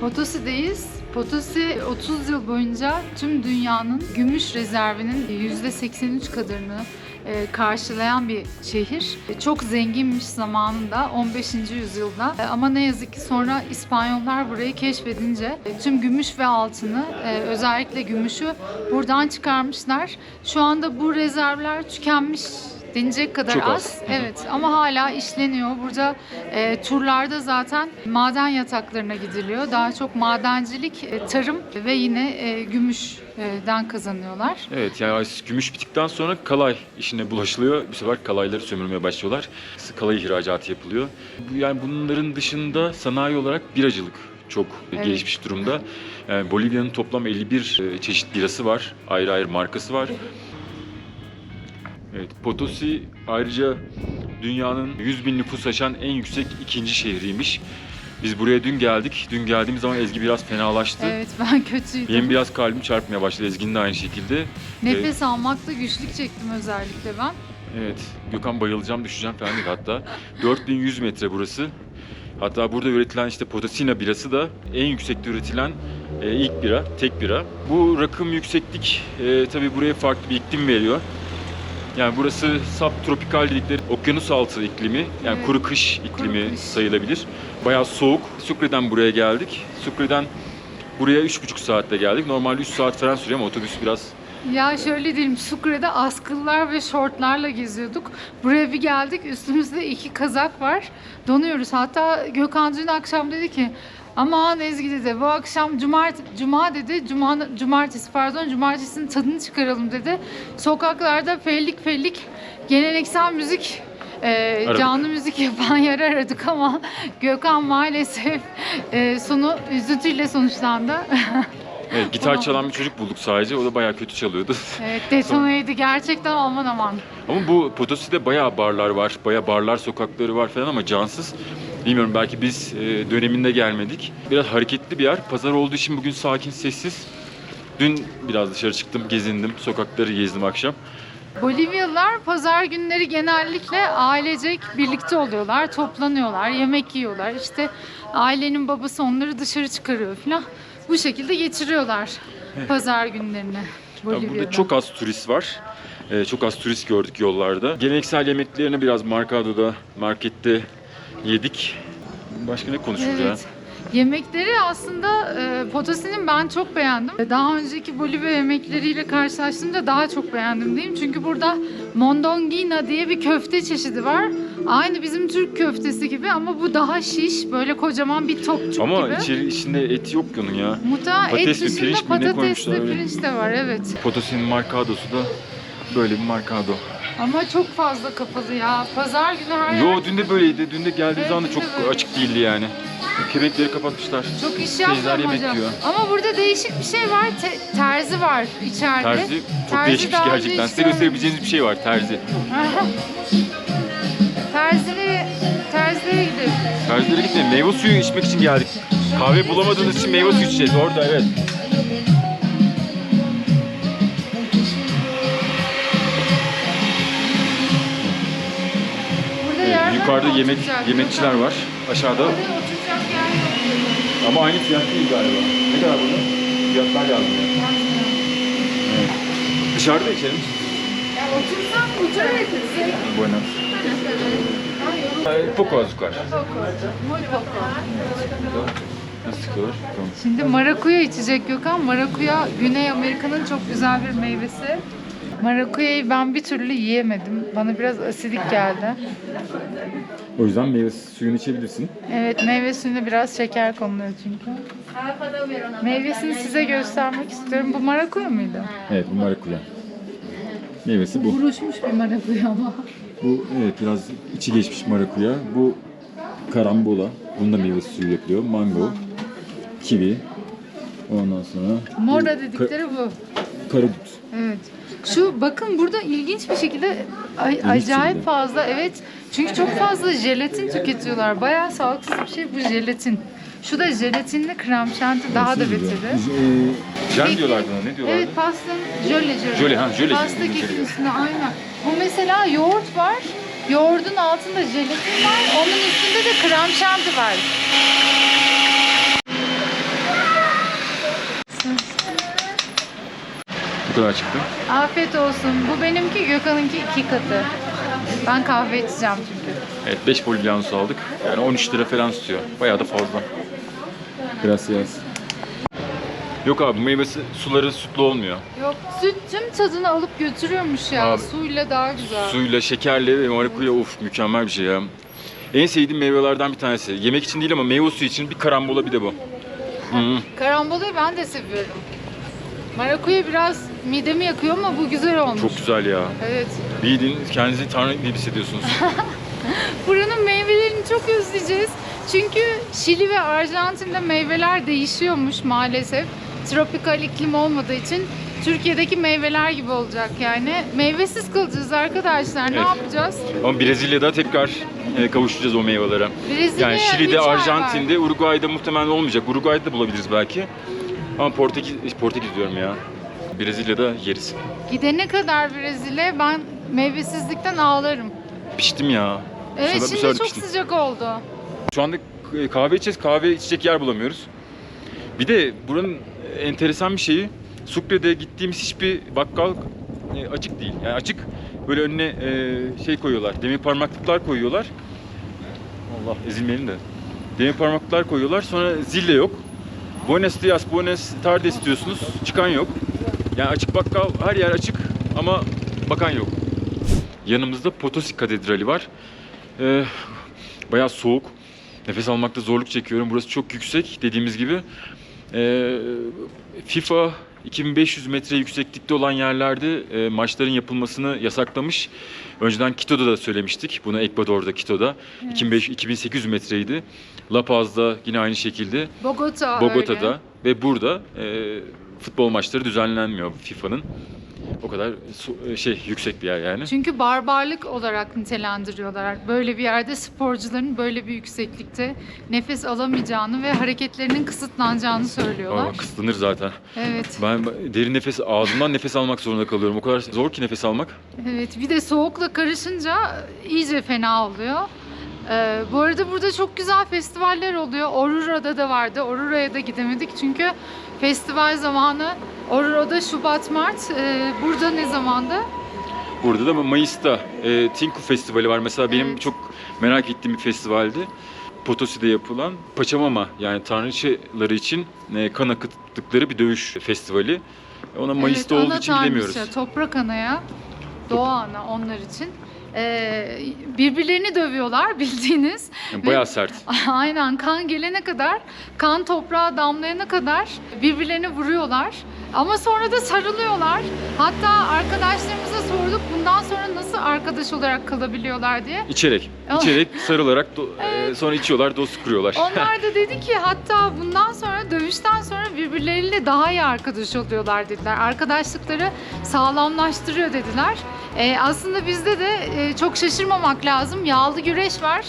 Potosi'deyiz. Potosi 30 yıl boyunca tüm dünyanın gümüş rezervinin %83 kadarını e, karşılayan bir şehir. E, Çok zenginmiş zamanında 15. yüzyılda E, ama ne yazık ki sonra İspanyollar burayı keşfedince tüm gümüş ve altını özellikle gümüşü buradan çıkarmışlar. Şu anda bu rezervler tükenmiş denecek kadar Çok az. az. Evet ama hala işleniyor. Burada e, turlarda zaten maden yataklarına gidiliyor. Daha çok madencilik, e, tarım ve yine e, gümüşten kazanıyorlar. Evet yani gümüş bittikten sonra kalay işine bulaşılıyor. Bir sefer kalayları sömürmeye başlıyorlar. Kalay ihracatı yapılıyor. Bu- Yani bunların dışında sanayi olarak biracılık çok Evet. gelişmiş durumda. Yani Bolivya'nın toplam 51 e, çeşit birası var. Ayrı ayrı markası var. Evet, Potosi ayrıca dünyanın 100 bin nüfus aşan en yüksek ikinci şehriymiş. Biz buraya dün geldik. Dün geldiğimiz zaman Ezgi biraz fenalaştı. Evet ben kötüydüm. Benim biraz kalbim çarpmaya başladı. Ezgi'nin de aynı şekilde. Nefes almakta güçlük çektim özellikle ben. Evet, Gökhan bayılacağım, düşeceğim falan dedi hatta. 4100 metre burası. Hatta burada üretilen işte Potosina birası da en yüksekte üretilen e, ilk bira, tek bira. Bu rakım yükseklik e, tabii buraya farklı bir iklim veriyor. Yani burası subtropikal dedikleri okyanus altı iklimi, yani Evet. kuru kış iklimi Kuru kış. sayılabilir. Bayağı soğuk. Sucre'den buraya geldik. Sucre'den buraya 3,5 saatte geldik. Normalde 3 saat falan sürüyor ama otobüs biraz Ya şöyle diyelim Sucre'de askılar ve şortlarla geziyorduk. Buraya bir geldik üstümüzde iki kazak var. Donuyoruz. Hatta Gökhan dün akşam dedi ki Aman Ezgi dedi bu akşam cumart cuma dedi cuma cumartesi pardon cumartesinin tadını çıkaralım dedi. Sokaklarda fellik fellik geleneksel müzik e, canlı müzik yapan yer aradık ama Gökhan maalesef e, sonu üzüntüyle sonuçlandı. Evet, gitar Tamam. çalan bir çocuk bulduk sadece. O da bayağı kötü çalıyordu. evet detoneydi gerçekten aman aman. ama bu Potosi'de bayağı barlar var. Bayağı barlar sokakları var falan ama cansız. Bilmiyorum belki biz e, döneminde gelmedik. Biraz hareketli bir yer. Pazar olduğu için bugün sakin, sessiz. Dün biraz dışarı çıktım, gezindim. Sokakları gezdim akşam. Bolivyalılar pazar günleri genellikle ailecek birlikte oluyorlar, toplanıyorlar, yemek yiyorlar. İşte ailenin babası onları dışarı çıkarıyor falan. Bu şekilde geçiriyorlar pazar günlerini Ya Bolivya'da. burada çok az turist var. E, çok az turist gördük yollarda. Geleneksel yemeklerini biraz Marcado'da, markette yedik. Başka ne konuşuruz ya? Evet. Yemekleri aslında e, Potosi'nin ben çok beğendim. Daha önceki Bolivya yemekleriyle karşılaştığımda daha çok beğendim diyeyim. Çünkü burada mondonguina diye bir köfte çeşidi var. Aynı bizim Türk köftesi gibi ama bu daha şiş, böyle kocaman bir topçuk Ama gibi. içeri, içinde eti yok onun ya. Muhtemelen et patates mi, dışında pirinç patatesli pirinç de var evet. Potosi'nin Marcado'su da böyle bir Marcado. Ama çok fazla kapalı ya. Pazar günü her yer Yo dün de böyleydi. Dün de geldiği Evet, zaman da dün çok de böyle. açık değildi yani. Kepenkleri kapatmışlar. çok iş Teyzeler yemek hocam. yiyor. Ama burada değişik bir şey var. Te- terzi var içeride. Terzi çok Terzi değişik daha önce gerçekten. hiç Size gösterebileceğiniz bir şey var terzi. Terzilere, terzilere gidiyoruz. Terzilere gitmeyin. Meyve suyu içmek için geldik. Kahve bulamadığınız için meyve suyu içeceğiz. Orada evet. Yukarıda yemek yemekçiler var. Aşağıda Burada oturacak yer yok. ama aynı fiyat değil galiba. Ne kadar burada? Fiyatlar yazmıyor. Evet. Dışarıda içelim. Ya otursak otururuz. Buenas. Eh, Poco azúcar. Nasıl? Tamam. Şimdi marakuya içecek Gökhan. Marakuya Güney Amerika'nın çok güzel bir meyvesi. Marakuya'yı ben bir türlü yiyemedim. Bana biraz asidik geldi. O yüzden meyve suyunu içebilirsin. Evet meyve suyuna biraz şeker konuluyor çünkü. Meyvesini size göstermek istiyorum. Bu marakuya mıydı? Evet bu marakuya. Meyvesi bu. Buruşmuş bir marakuya ama. Bu evet biraz içi geçmiş marakuya. Bu karambola. Bunda meyve suyu yapılıyor. Mango, kivi. Ondan sonra Mora dedikleri bu. karadut. Evet. Şu bakın burada ilginç bir şekilde ay- acayip fazla evet. Çünkü çok fazla jelatin tüketiyorlar. Bayağı sağlıksız bir şey bu jelatin. Şu da jelatinli krem şanti daha da beteri. Ee, jel diyorlardı ona. Ne diyorlardı? Evet pastanın jöle jöle. Jöle, ha, jöle Pasta gibi, kekin jöle. üstüne aynen. Bu mesela yoğurt var. Yoğurdun altında jelatin var. Onun üstünde de krem şanti var. Kadar çıktı. Afiyet olsun. Bu benimki Gökhan'ınki iki katı. Ben kahve içeceğim çünkü. Evet 5 bolivianos aldık. Yani 13 lira falan tutuyor. Bayağı da fazla. Gracias. Yok abi meyvesi suları sütlü olmuyor. Yok süt tüm tadını alıp götürüyormuş ya. Abi, Suyla daha güzel. Suyla, şekerle ve marakuya of mükemmel bir şey ya. En sevdiğim meyvelerden bir tanesi. Yemek için değil ama meyve suyu için bir karambola bir de bu. Hı. Karambolayı ben de seviyorum. Marakuya biraz midemi yakıyor ama bu güzel olmuş. Çok güzel ya. Evet. Bildiğin kendinizi tanrı gibi hissediyorsunuz. Buranın meyvelerini çok özleyeceğiz. Çünkü Şili ve Arjantin'de meyveler değişiyormuş maalesef. Tropikal iklim olmadığı için Türkiye'deki meyveler gibi olacak yani. Meyvesiz kalacağız arkadaşlar. Ne Evet. yapacağız? ama Brezilya'da tekrar e, kavuşacağız o meyvelere. Brezilya'ya Yani üç Şili'de, ay var. Arjantin'de, Uruguay'da muhtemelen olmayacak. Uruguay'da da bulabiliriz belki. Ama Portekiz, Portekiz diyorum ya. Brezilya'da yeriz. Gidene kadar Brezilya ben meyvesizlikten ağlarım. Piştim ya. Evet Sonra şimdi çok piştim. sıcak oldu. Şu anda kahve içeceğiz. Kahve içecek yer bulamıyoruz. Bir de buranın enteresan bir şeyi Sucre'de gittiğimiz hiçbir bakkal e, açık değil. Yani açık böyle önüne e, şey koyuyorlar. Demir parmaklıklar koyuyorlar. Allah ezilmeyelim de. Demir parmaklıklar koyuyorlar. Sonra zille yok. Buenos dias, buenos tardes diyorsunuz. Çıkan yok. Yani açık bakkal her yer açık ama bakan yok. Yanımızda Potosi Katedrali var. Ee, bayağı soğuk. Nefes almakta zorluk çekiyorum. Burası çok yüksek dediğimiz gibi. Ee, FIFA 2500 metre yükseklikte olan yerlerde e, maçların yapılmasını yasaklamış. Önceden Quito'da da söylemiştik. Bunu Ekvador'da, Quito'da. 2500 2800 metreydi. La Paz'da yine aynı şekilde. Bogota Bogota'da öyle. ve burada e, futbol maçları düzenlenmiyor FIFA'nın. O kadar su- şey yüksek bir yer yani. Çünkü barbarlık olarak nitelendiriyorlar. Böyle bir yerde sporcuların böyle bir yükseklikte nefes alamayacağını ve hareketlerinin kısıtlanacağını söylüyorlar. Aa, kısıtlanır zaten. Evet. Ben derin nefes, ağzımdan nefes almak zorunda kalıyorum. O kadar zor ki nefes almak. Evet. Bir de soğukla karışınca iyice fena oluyor. Ee, bu arada burada çok güzel festivaller oluyor. Aurora'da da vardı. Aurora'ya da gidemedik çünkü festival zamanı Aurora'da Şubat Mart. Ee, burada ne zamanda? Burada da Mayıs'ta e, Tinku Festivali var. Mesela benim Evet. çok merak ettiğim bir festivaldi. Potosi'de yapılan Paçamama yani tanrıçaları için e, kan akıttıkları bir dövüş festivali. Ona Mayıs'ta evet, olduğu için tanrıça, Toprak anaya, doğa ana onlar için. Ee, birbirlerini dövüyorlar bildiğiniz. Yani bayağı sert. Aynen kan gelene kadar, kan toprağa damlayana kadar birbirlerini vuruyorlar. Ama sonra da sarılıyorlar. Hatta arkadaşlarımıza sorduk bundan sonra nasıl arkadaş olarak kalabiliyorlar diye. İçerek, içerek sarılarak do- e, sonra içiyorlar, dost kuruyorlar. Onlar da dedi ki hatta bundan sonra dövüşten sonra birbirleriyle daha iyi arkadaş oluyorlar dediler. Arkadaşlıkları sağlamlaştırıyor dediler. Ee, aslında bizde de e, çok şaşırmamak lazım. Yağlı güreş var.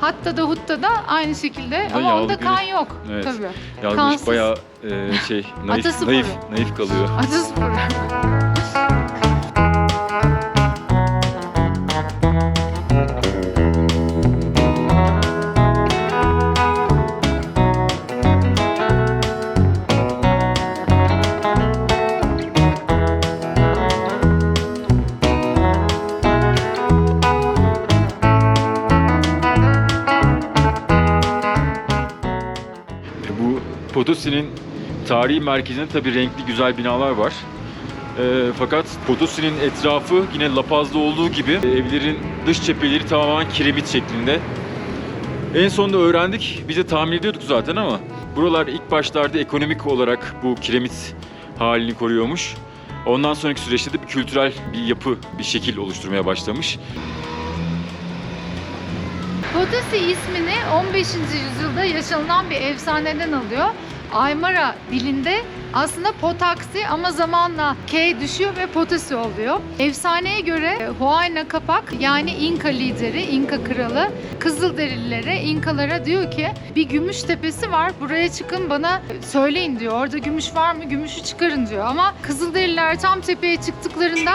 Hatta da hutta da aynı şekilde ama yağlı onda kan güreş. yok. Evet. Tabii. Yalnız kansız. bayağı e, şey naif, Atasporu. naif, naif kalıyor. Atasporu. Bu Potosi'nin tarihi merkezinde tabii renkli güzel binalar var. E, fakat Potosi'nin etrafı yine La Paz'da olduğu gibi evlerin dış cepheleri tamamen kiremit şeklinde. En sonunda öğrendik, biz de tahmin ediyorduk zaten ama buralar ilk başlarda ekonomik olarak bu kiremit halini koruyormuş. Ondan sonraki süreçte de bir kültürel bir yapı, bir şekil oluşturmaya başlamış. Potosi ismini 15. yüzyılda yaşanılan bir efsaneden alıyor. Aymara dilinde aslında Potaksi ama zamanla K düşüyor ve Potosi oluyor. Efsaneye göre Huayna Kapak yani İnka lideri, İnka kralı Kızılderililere, İnkalara diyor ki bir gümüş tepesi var buraya çıkın bana söyleyin diyor. Orada gümüş var mı? Gümüşü çıkarın diyor. Ama Kızılderililer tam tepeye çıktıklarında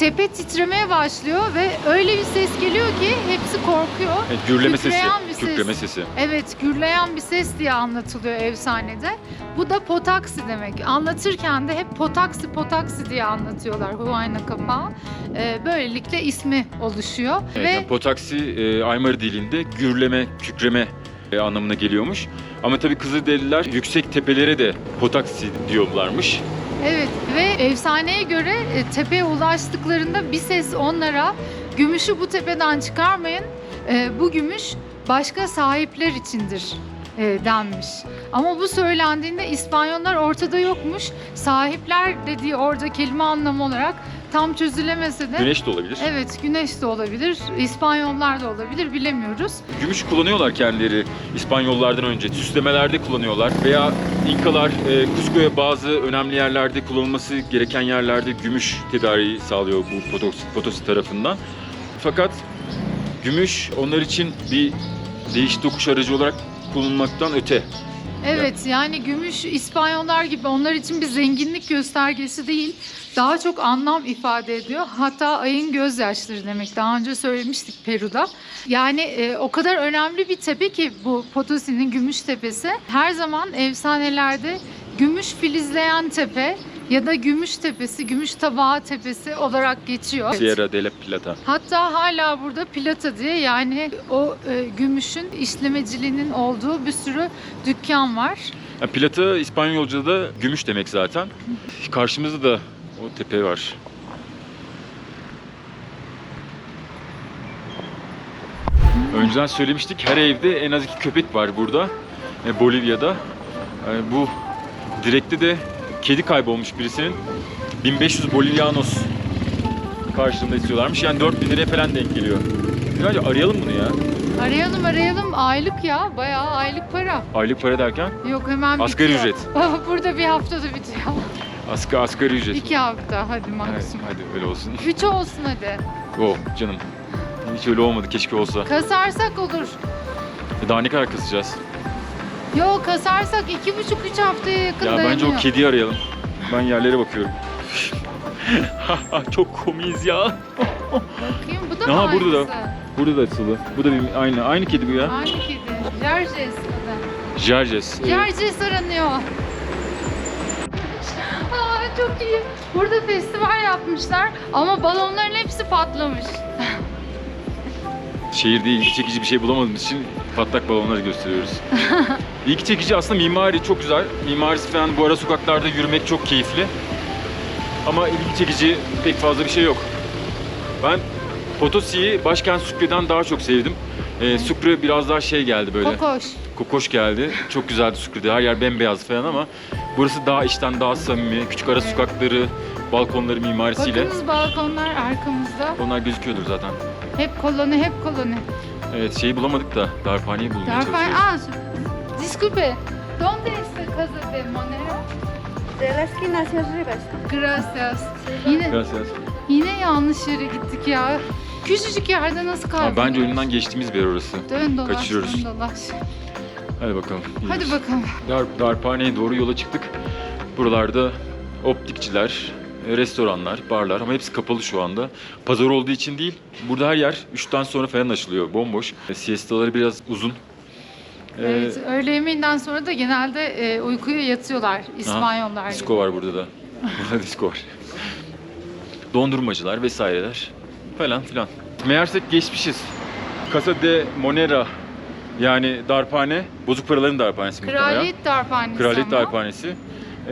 tepe titremeye başlıyor ve öyle bir ses geliyor ki hepsi korkuyor. Evet, gürleme sesi, Kükreyen bir ses. kükreme sesi. Evet, gürleyen bir ses diye anlatılıyor efsanede. Bu da potaksi demek. Anlatırken de hep potaksi potaksi diye anlatıyorlar Huayna kapağı. Ee, böylelikle ismi oluşuyor Evet, ve yani potaksi e, Aymara dilinde gürleme, kükreme e, anlamına geliyormuş. Ama tabii Kızılderililer yüksek tepelere de potaksi diyorlarmış. Evet ve efsaneye göre e, tepeye ulaştıklarında bir ses onlara gümüşü bu tepeden çıkarmayın. e, bu gümüş başka sahipler içindir e, denmiş. Ama bu söylendiğinde İspanyollar ortada yokmuş. Sahipler dediği orada kelime anlamı olarak tam çözülemese de Güneş de olabilir. Evet güneş de olabilir, İspanyollar da olabilir bilemiyoruz. Gümüş kullanıyorlar kendileri İspanyollardan önce. Süslemelerde kullanıyorlar veya İnkalar e, Cusco'ya bazı önemli yerlerde kullanılması gereken yerlerde gümüş tedariği sağlıyor bu Potos, Potosi tarafından. Fakat gümüş onlar için bir değiş tokuş aracı olarak kullanılmaktan öte. Evet yani gümüş İspanyollar gibi onlar için bir zenginlik göstergesi değil. Daha çok anlam ifade ediyor. Hatta ayın gözyaşları demek. Daha önce söylemiştik Peru'da. Yani e, o kadar önemli bir tepe ki bu Potosi'nin Gümüş Tepesi. Her zaman efsanelerde gümüş filizleyen tepe ya da Gümüş Tepesi, Gümüş Tabağı Tepesi olarak geçiyor. Sierra de la Plata. Hatta hala burada plata diye yani o e, gümüşün işlemeciliğinin olduğu bir sürü dükkan var. Yani plata İspanyolca'da gümüş demek zaten. Karşımızda da o tepe var. Önceden söylemiştik her evde en az iki köpek var burada. e, Bolivya'da. Yani bu direkte de kedi kaybolmuş birisinin 1500 Bolivianos karşılığında istiyorlarmış. Yani 4000 liraya falan denk geliyor. Bence arayalım bunu ya. Arayalım arayalım aylık ya bayağı aylık para. Aylık para derken Yok hemen Asgari bitiyor. ücret. burada bir haftada bitiyor. asgari, asgari ücret. İki hafta hadi Evet, maksimum. hadi öyle olsun. Üç olsun hadi. Oh canım. Hiç öyle olmadı keşke olsa. Kasarsak olur. E Daha ne kadar kasacağız? Yok kasarsak iki buçuk üç haftaya yakın Ya dayanıyor. bence o kediyi arayalım. Ben yerlere bakıyorum. Çok komiyiz ya. Bakayım bu da Aha, mı burada da. aynısı? Burada da açılı. Bu da bir, aynı aynı kedi bu ya. Aynı kedi. Jerjes adı. Jerjes. Jerjes aranıyor. Aa, çok iyi. Burada festival yapmışlar ama balonların hepsi patlamış. Şehirde ilgi çekici bir şey bulamadığımız için patlak balonları gösteriyoruz. ilgi çekici aslında mimari çok güzel. Mimarisi falan bu ara sokaklarda yürümek çok keyifli. Ama ilgi çekici pek fazla bir şey yok. Ben Potosi'yi başkent Sucre'den daha çok sevdim. Ee, Sucre biraz daha şey geldi böyle. Kokoş. Kokoş geldi. Çok güzeldi Sucre'de. Her yer bembeyaz falan ama burası daha içten daha samimi. Küçük ara sokakları, balkonları mimarisiyle. Bakınız balkonlar arkamızda. Onlar gözüküyordur zaten. Hep koloni, hep koloni. Evet şeyi bulamadık da darphaneyi bulmaya Darpar, çalışıyoruz. ah, disculpe. ¿Dónde está Casa de Monero? De la esquina hacia arriba está. Gracias. Yine Gracias. yine yanlış yere gittik ya. Küçücük yerde nasıl Ama bence önünden geçtiğimiz bir yer orası. Dön dolaş, kaçırıyoruz. dön dolaş. Hadi bakalım. Hadi gidiyoruz. bakalım. Dar, darphaneye doğru yola çıktık. Buralarda optikçiler, restoranlar, barlar ama hepsi kapalı şu anda. Pazar olduğu için değil. Burada her yer 3'ten sonra falan açılıyor. Bomboş. E, Siestaları biraz uzun. Ee, Evet, öğle yemeğinden sonra da genelde e, uykuya yatıyorlar İspanyollar gibi. Disko var burada da. Burada disko var. Dondurmacılar vesaireler falan filan. Meğersek geçmişiz. Casa de Monera yani darphane, bozuk paraların darphanesi. Kraliyet darphanesi Kraliyet ama. darphanesi.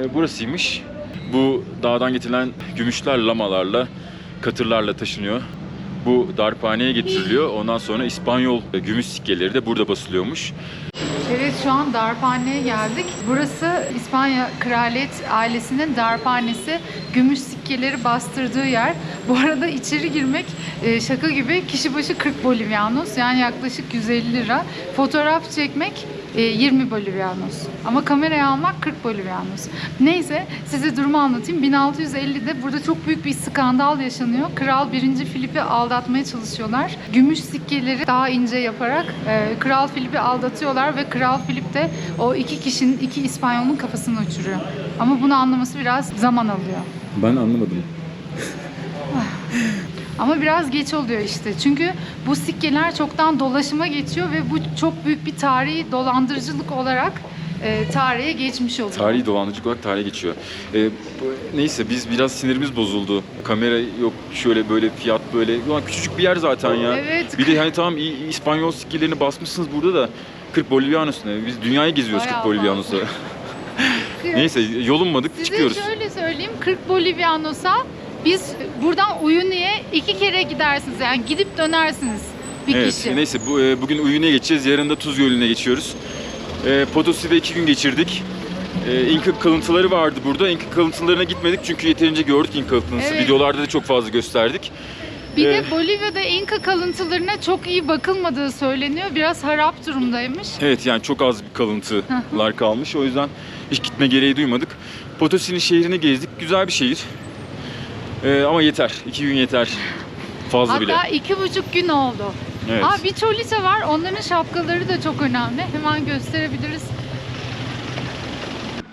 E, burasıymış. Bu dağdan getirilen gümüşler lamalarla, katırlarla taşınıyor. Bu darphaneye getiriliyor. Ondan sonra İspanyol gümüş sikkeleri de burada basılıyormuş. Evet şu an darphaneye geldik. Burası İspanya kraliyet ailesinin darphanesi. Gümüş sikkeleri bastırdığı yer. Bu arada içeri girmek e, şaka gibi kişi başı 40 bolivianos yani yaklaşık 150 lira. Fotoğraf çekmek e, 20 bolivianos. Ama kameraya almak 40 bolivianos. Neyse size durumu anlatayım. 1650'de burada çok büyük bir skandal yaşanıyor. Kral 1. Filip'i aldatmaya çalışıyorlar. Gümüş sikkeleri daha ince yaparak e, Kral Filip'i aldatıyorlar ve Kral Filip de o iki kişinin, iki İspanyolun kafasını uçuruyor. Ama bunu anlaması biraz zaman alıyor. Ben anlamadım. Ama biraz geç oluyor işte. Çünkü bu sikkeler çoktan dolaşıma geçiyor ve bu çok büyük bir tarihi dolandırıcılık olarak e, tarihe geçmiş oluyor. Tarihi dolandırıcılık olarak tarihe geçiyor. Ee, bu- neyse biz biraz sinirimiz bozuldu. Kamera yok şöyle böyle fiyat böyle. Ulan küçücük bir yer zaten ya. Evet. Bir de hani tamam İspanyol sikkelerini basmışsınız burada da 40 Bolivianos ne? Biz dünyayı geziyoruz Bayağı 40 Bolivianos'a. Neyse yolunmadık Size çıkıyoruz. şöyle söyleyeyim 40 Bolivianos'a biz buradan Uyuni'ye iki kere gidersiniz. Yani gidip dönersiniz bir evet, kişi. neyse bu, e, bugün Uyune'ye geçeceğiz. Yarın da Tuz Gölü'ne geçiyoruz. E, Potosi'de iki gün geçirdik. E, İnka kalıntıları vardı burada. İnka kalıntılarına gitmedik çünkü yeterince gördük İnka kalıntısı. Evet. Videolarda da çok fazla gösterdik. Bir de Ee, Bolivya'da İnka kalıntılarına çok iyi bakılmadığı söyleniyor. Biraz harap durumdaymış. Evet yani çok az bir kalıntılar kalmış. O yüzden hiç gitme gereği duymadık. Potosi'nin şehrini gezdik. Güzel bir şehir. E, ama yeter. İki gün yeter. Fazla bile. Hatta iki buçuk gün oldu. Evet. Aa bir çoliçe var. Onların şapkaları da çok önemli. Hemen gösterebiliriz.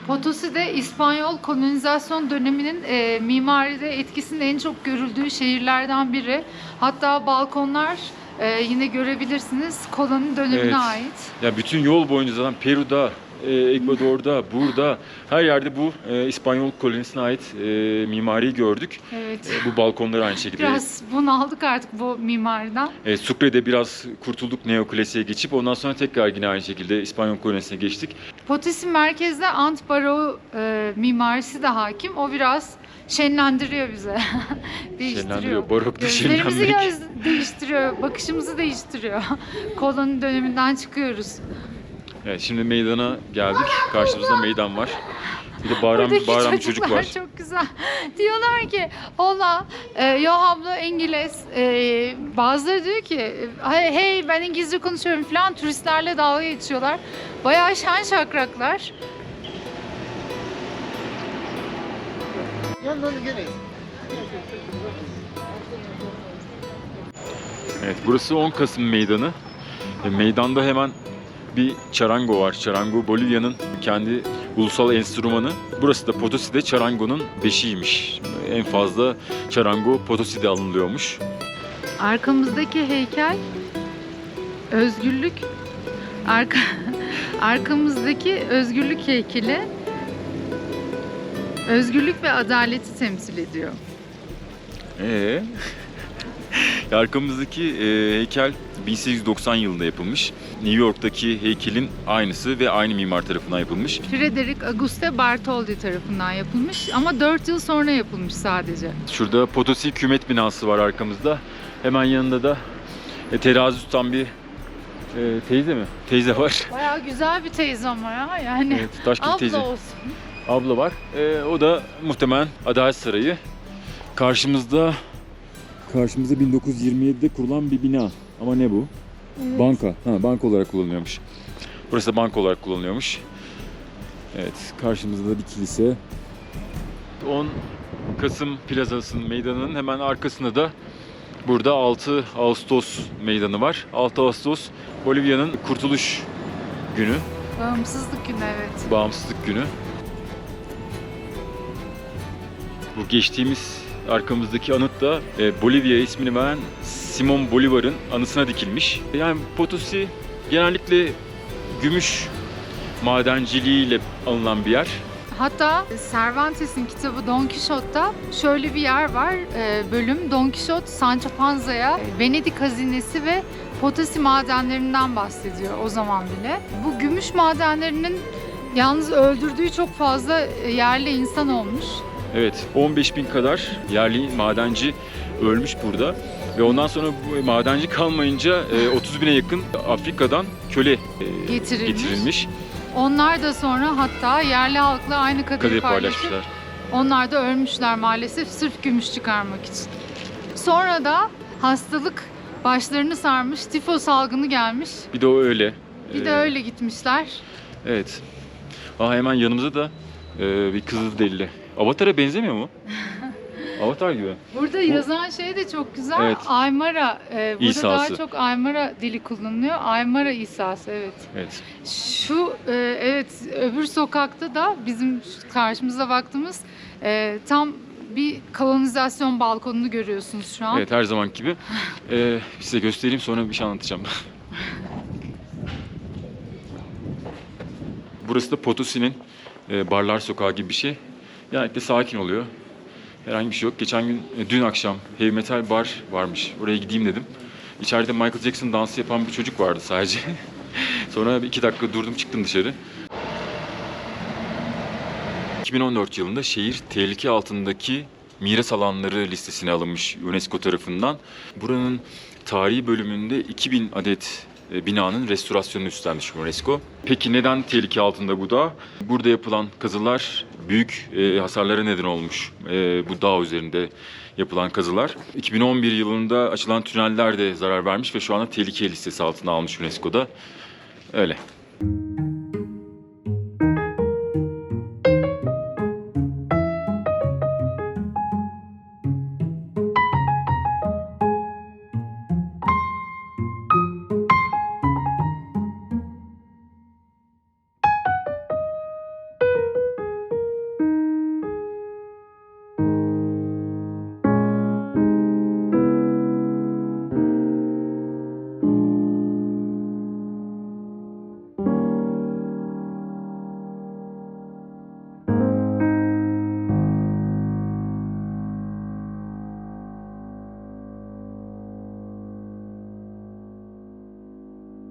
Potosi'de İspanyol kolonizasyon döneminin e, mimaride etkisinin en çok görüldüğü şehirlerden biri. Hatta balkonlar e, yine görebilirsiniz koloni dönemine Evet. ait. Ya bütün yol boyunca zaten Peru'da, Ekvador'da, burada her yerde bu e, İspanyol kolonisine ait e, mimariyi gördük. Evet. E, bu balkonlar aynı şekilde. Biraz bunaldık artık bu mimariden. E, Sucre'de biraz kurtulduk neoklasiğe geçip ondan sonra tekrar yine aynı şekilde İspanyol kolonisine geçtik. Potisi merkezde Ant Baroğu e, mimarisi de hakim. O biraz şenlendiriyor bize. değiştiriyor. Şenlendiriyor, barokta Gözlerimizi şenlenmek. göz değiştiriyor. Bakışımızı değiştiriyor. Koloni döneminden çıkıyoruz. Evet şimdi meydana geldik. Karşımızda meydan var. Bir de bağıran, Buradaki bağıran bir çocuk var. çok güzel. Diyorlar ki Hola, e, yo hablo İngiliz. E, bazıları diyor ki hey, hey ben İngilizce konuşuyorum falan turistlerle dalga geçiyorlar. Bayağı şen şakraklar. Evet burası 10 Kasım meydanı. E, meydanda hemen bir charango var. Charango Bolivya'nın kendi ulusal enstrümanı. Burası da Potosi'de charango'nun beşiğiymiş. En fazla charango Potosi'de alınıyormuş. Arkamızdaki heykel özgürlük arka arkamızdaki özgürlük heykeli özgürlük ve adaleti temsil ediyor. Ee? Arkamızdaki e, heykel 1890 yılında yapılmış. New York'taki heykelin aynısı ve aynı mimar tarafından yapılmış. Frederick Auguste Bartholdi tarafından yapılmış ama 4 yıl sonra yapılmış sadece. Şurada Potosi hükümet binası var arkamızda. Hemen yanında da e, terazi tutan bir e, teyze mi? Teyze var. Bayağı güzel bir teyze ama ya yani. Evet, taş gibi Abla teyze. olsun. Abla var. E, o da muhtemelen Adalet Sarayı. Karşımızda karşımızda 1927'de kurulan bir bina. Ama ne bu? Banka. Ha, banka olarak kullanılıyormuş. Burası da banka olarak kullanılıyormuş. Evet, karşımızda da bir kilise. 10 Kasım Plazası'nın meydanının hemen arkasında da burada 6 Ağustos meydanı var. 6 Ağustos Bolivya'nın kurtuluş günü, Bağımsızlık günü evet. bağımsızlık günü. Bu geçtiğimiz arkamızdaki anıt da e, Bolivya ismini veren Simon Bolivar'ın anısına dikilmiş. Yani Potosi genellikle gümüş madenciliğiyle alınan bir yer. Hatta Cervantes'in kitabı Don Quixote'da şöyle bir yer var. e, bölüm Don Quixote Sancho Panza'ya Venedik hazinesi ve Potosi madenlerinden bahsediyor o zaman bile. Bu gümüş madenlerinin yalnız öldürdüğü çok fazla e, yerli insan olmuş. Evet 15 bin kadar yerli madenci ölmüş burada. Ve ondan sonra bu madenci kalmayınca e, 30 bine yakın Afrika'dan köle e, Getirilmiş. getirilmiş. Onlar da sonra hatta yerli halkla aynı kaderi Kaderi paylaşmışlar. onlar da ölmüşler maalesef sırf gümüş çıkarmak için. Sonra da hastalık başlarını sarmış, tifo salgını gelmiş. Bir de o öyle. Bir de Ee, öyle gitmişler. Evet. Aa, hemen yanımızda da e, bir Kızılderili. Avatar'a benzemiyor mu? Avatar gibi. Burada yazan şey de çok güzel. Evet. Aymara. e, burada İsa'sı. daha çok Aymara dili kullanılıyor. Aymara İsa'sı evet. Evet. Şu e, evet öbür sokakta da bizim karşımıza baktığımız e, tam bir kanalizasyon balkonunu görüyorsunuz şu an. Evet her zaman gibi. Ee, size göstereyim sonra bir şey anlatacağım. Burası da Potosi'nin e, barlar sokağı gibi bir şey. Genellikle sakin oluyor. Herhangi bir şey yok. Geçen gün, e, dün akşam heavy metal bar varmış. Oraya gideyim dedim. İçeride Michael Jackson dansı yapan bir çocuk vardı sadece. Sonra bir iki dakika durdum çıktım dışarı. 2014 yılında şehir tehlike altındaki miras alanları listesine alınmış UNESCO tarafından. Buranın tarihi bölümünde 2000 adet binanın restorasyonunu üstlenmiş UNESCO. Peki neden tehlike altında bu dağ? Burada yapılan kazılar büyük e, hasarlara neden olmuş e, bu dağ üzerinde yapılan kazılar. 2011 yılında açılan tüneller de zarar vermiş ve şu anda tehlike listesi altına almış UNESCO'da. Öyle.